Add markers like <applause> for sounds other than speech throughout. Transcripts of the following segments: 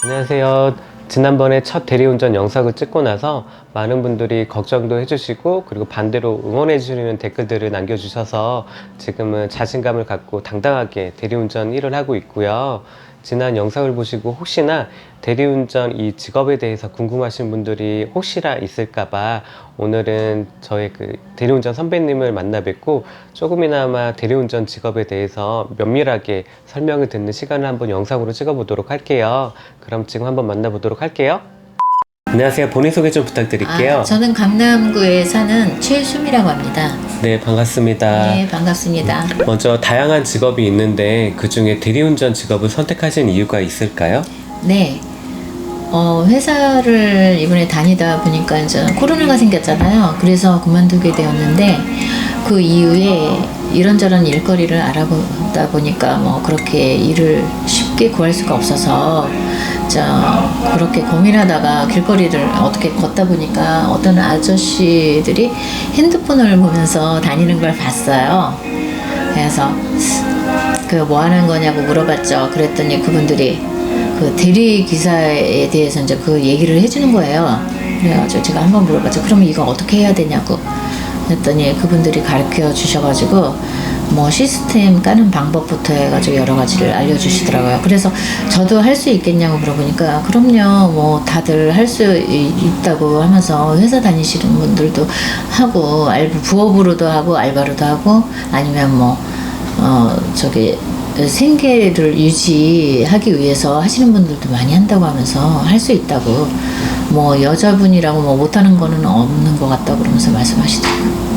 안녕하세요. 지난번에 첫 대리운전 영상을 찍고 나서 많은 분들이 걱정도 해주시고 그리고 반대로 응원해 주시는 댓글들을 남겨주셔서 지금은 자신감을 갖고 당당하게 대리운전 일을 하고 있고요. 지난 영상을 보시고 혹시나 대리운전 이 직업에 대해서 궁금하신 분들이 혹시나 있을까봐 오늘은 저의 그 대리운전 선배님을 만나 뵙고 조금이나마 대리운전 직업에 대해서 면밀하게 설명을 듣는 시간을 한번 영상으로 찍어보도록 할게요. 그럼 지금 한번 만나보도록 할게요. 안녕하세요. 본인 소개 좀 부탁드릴게요. 아, 저는 강남구에 사는 최수미라고 합니다. 네, 반갑습니다. 네, 반갑습니다. 먼저 다양한 직업이 있는데 그 중에 대리운전 직업을 선택하신 이유가 있을까요? 네. 어, 회사를 이번에 다니다 보니까 이제 코로나가 생겼잖아요. 그래서 그만두게 되었는데 그 이후에 이런저런 일거리를 알아보다 보니까 뭐 그렇게 일을 쉽게 구할 수가 없어서 자 그렇게 고민하다가 길거리를 어떻게 걷다 보니까 어떤 아저씨들이 핸드폰을 보면서 다니는 걸 봤어요. 그래서 그 뭐 하는 거냐고 물어봤죠. 그랬더니 그분들이 그 대리 기사에 대해서 이제 그 얘기를 해주는 거예요. 그래가지고 제가 한번 물어봤죠. 그러면 이거 어떻게 해야 되냐고. 그랬더니 그분들이 가르쳐 주셔가지고 뭐 시스템 까는 방법부터 해가지고 여러 가지를 알려주시더라고요. 그래서 저도 할 수 있겠냐고 물어보니까 그럼요. 뭐 다들 할 수 있다고 하면서 회사 다니시는 분들도 하고 부업으로도 하고 알바로도 하고 아니면 뭐 어, 저기, 생계를 유지하기 위해서 하시는 분들도 많이 한다고 하면서 할 수 있다고, 뭐, 여자분이라고 뭐 못하는 거는 없는 것 같다고 그러면서 말씀하시더라고요.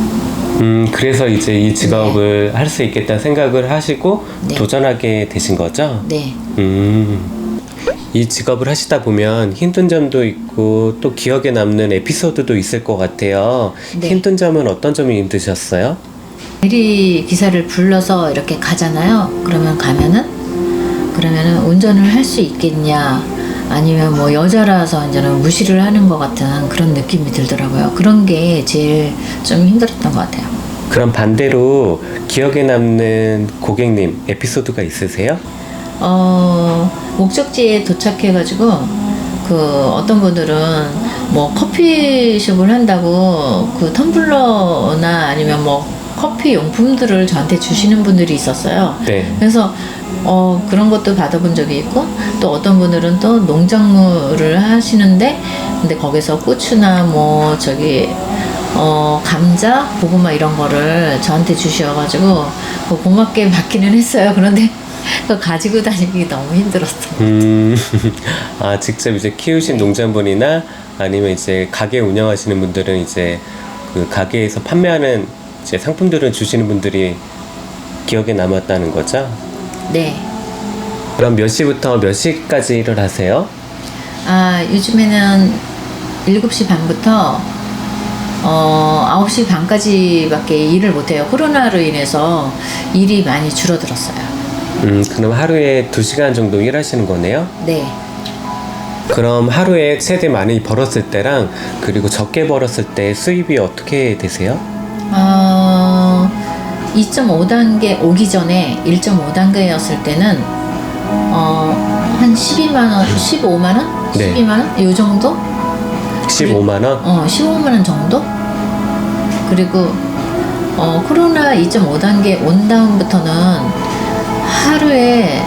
음, 그래서 이제 이 직업을 할 수 있겠다 생각을 하시고 네. 도전하게 되신 거죠? 네. 음. 이 직업을 하시다 보면 힘든 점도 있고 또 기억에 남는 에피소드도 있을 것 같아요. 네. 힘든 점은 어떤 점이 힘드셨어요? 대리 기사를 불러서 이렇게 가잖아요. 그러면 가면은, 그러면은 운전을 할 수 있겠냐, 아니면 뭐 여자라서 이제는 무시를 하는 것 같은 그런 느낌이 들더라고요. 그런 게 제일 좀 힘들었던 것 같아요. 그럼 반대로 기억에 남는 고객님 에피소드가 있으세요? 어, 목적지에 도착해가지고, 그, 어떤 분들은 뭐 커피숍을 한다고 그 텀블러나 아니면 뭐 커피 용품들을 저한테 주시는 분들이 있었어요. 네. 그래서 어, 그런 것도 받아본 적이 있고, 또 어떤 분들은 또 농작물을 하시는데, 근데 거기서 고추나 뭐, 저기, 어, 감자, 고구마 이런 거를 저한테 주셔가지고, 뭐 고맙게 받기는 했어요. 그런데 그거 가지고 다니기 너무 힘들었어요. 음, <laughs> 아, 직접 이제 키우신 농장분이나 아니면 이제 가게 운영하시는 분들은 이제 그 가게에서 판매하는 이제 상품들을 주시는 분들이 기억에 남았다는 거죠? 네. 그럼 몇 시부터 몇 시까지 일을 하세요? 아, 요즘에는 7시 반부터 어, 9시 반까지밖에 일을 못해요. 코로나로 인해서 일이 많이 줄어들었어요. 음, 그럼 하루에 두시간 정도 일하시는 거네요? 네. 그럼 하루에 최대 많이 벌었을 때랑 그리고 적게 벌었을 때 수입이 어떻게 되세요? 어, 2.5단계 오기 전에 1.5단계였을 때는 어, 한 12만 원, 15만 원, 네. 12만 원, 요 정도? 15만 원? 어, 15만 원 정도? 그리고 어, 코로나 2.5단계 온 다음부터는 하루에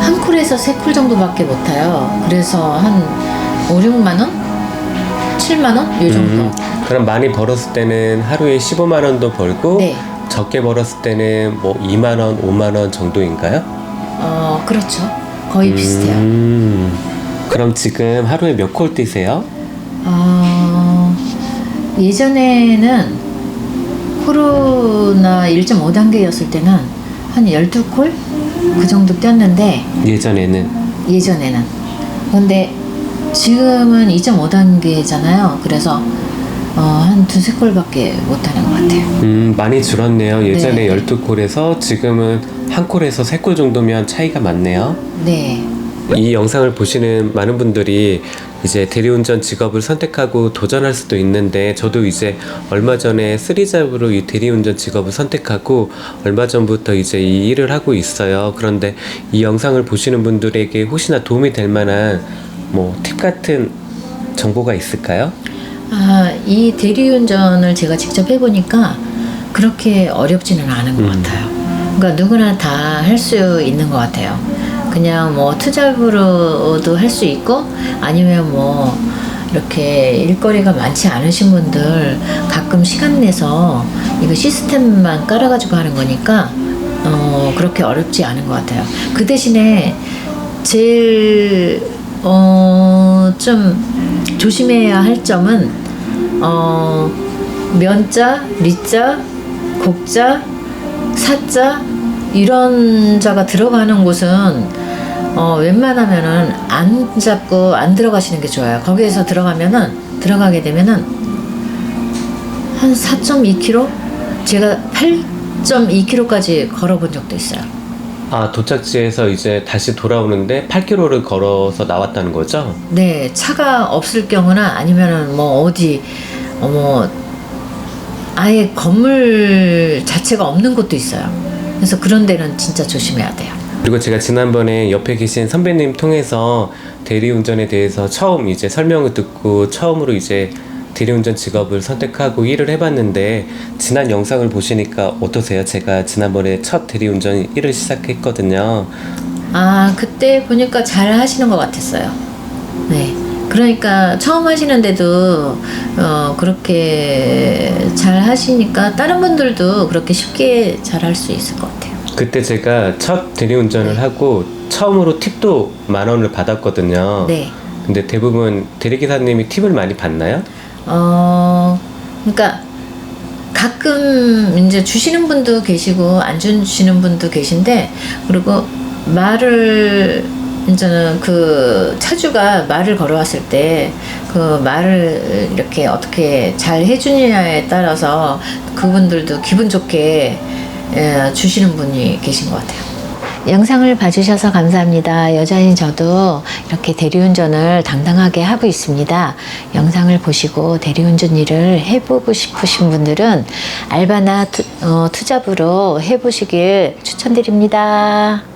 한 쿨에서 세 쿨 정도밖에 못 타요. 그래서 한 5, 6만 원? 7만 원? 요 정도. 음, 그럼 많이 벌었을 때는 하루에 15만 원도 벌고 네. 적게 벌었을 때는 뭐 2만 원, 5만 원 정도인가요? 어, 그렇죠. 거의 비슷해요. 음, 그럼 지금 하루에 몇 콜 뛰세요? 어, 예전에는 코로나 1.5 단계였을 때는 한 12콜? 그 정도 뛰었는데, 예전에는 예전에는. 근데 지금은 2.5 단계잖아요. 그래서 어, 한 두세 콜밖에 못하는 것 같아요. 음, 많이 줄었네요. 예전에 네. 12콜에서 지금은 한 콜에서 세 콜 정도면 차이가 많네요. 네. 이 영상을 보시는 많은 분들이 이제 대리운전 직업을 선택하고 도전할 수도 있는데 저도 이제 얼마 전에 쓰리잡으로 이 대리운전 직업을 선택하고 얼마 전부터 이제 이 일을 하고 있어요. 그런데 이 영상을 보시는 분들에게 혹시나 도움이 될 만한 뭐 팁 같은 정보가 있을까요? 아, 이 대리운전을 제가 직접 해보니까 그렇게 어렵지는 않은 것 음. 같아요. 그러니까 누구나 다 할 수 있는 것 같아요. 그냥 뭐 투잡으로도 할 수 있고 아니면 뭐 이렇게 일거리가 많지 않으신 분들 가끔 시간 내서 이거 시스템만 깔아가지고 하는 거니까 어, 그렇게 어렵지 않은 것 같아요. 그 대신에 제일 어, 좀 조심해야 할 점은 어, 면자, 리자, 곡자, 사자 이런 자가 들어가는 곳은 어, 웬만하면은 안 잡고 안 들어가시는 게 좋아요. 거기에서 들어가면은 들어가게 되면은 한 4.2km 제가 8.2km까지 걸어본 적도 있어요. 아 도착지에서 이제 다시 돌아오는데 8km를 걸어서 나왔다는 거죠? 네, 차가 없을 경우나 아니면은 뭐 어디 어뭐 아예 건물 자체가 없는 곳도 있어요. 그래서 그런 데는 진짜 조심해야 돼요. 그리고 제가 지난번에 옆에 계신 선배님 통해서 대리운전에 대해서 처음 이제 설명을 듣고 처음으로 이제 대리운전 직업을 선택하고 일을 해봤는데 지난 영상을 보시니까 어떠세요? 제가 지난번에 첫 대리운전 일을 시작했거든요. 아, 그때 보니까 잘 하시는 것 같았어요. 네. 그러니까 처음 하시는데도 어, 그렇게 잘 하시니까 다른 분들도 그렇게 쉽게 잘 할 수 있을 것 같아요. 그때 제가 첫 대리운전을 하고 처음으로 팁도 만 원을 받았거든요. 네. 근데 대부분 대리기사님이 팁을 많이 받나요? 어, 그러니까 가끔 이제 주시는 분도 계시고 안 주시는 분도 계신데 그리고 말을 이제는 그 차주가 말을 걸어왔을 때 그 말을 이렇게 어떻게 잘 해주느냐에 따라서 그분들도 기분 좋게 예, 주시는 분이 계신 것 같아요. 영상을 봐주셔서 감사합니다. 여자인 저도 이렇게 대리운전을 당당하게 하고 있습니다. 영상을 보시고 대리운전 일을 해보고 싶으신 분들은 알바나 투, 어, 투잡으로 해보시길 추천드립니다.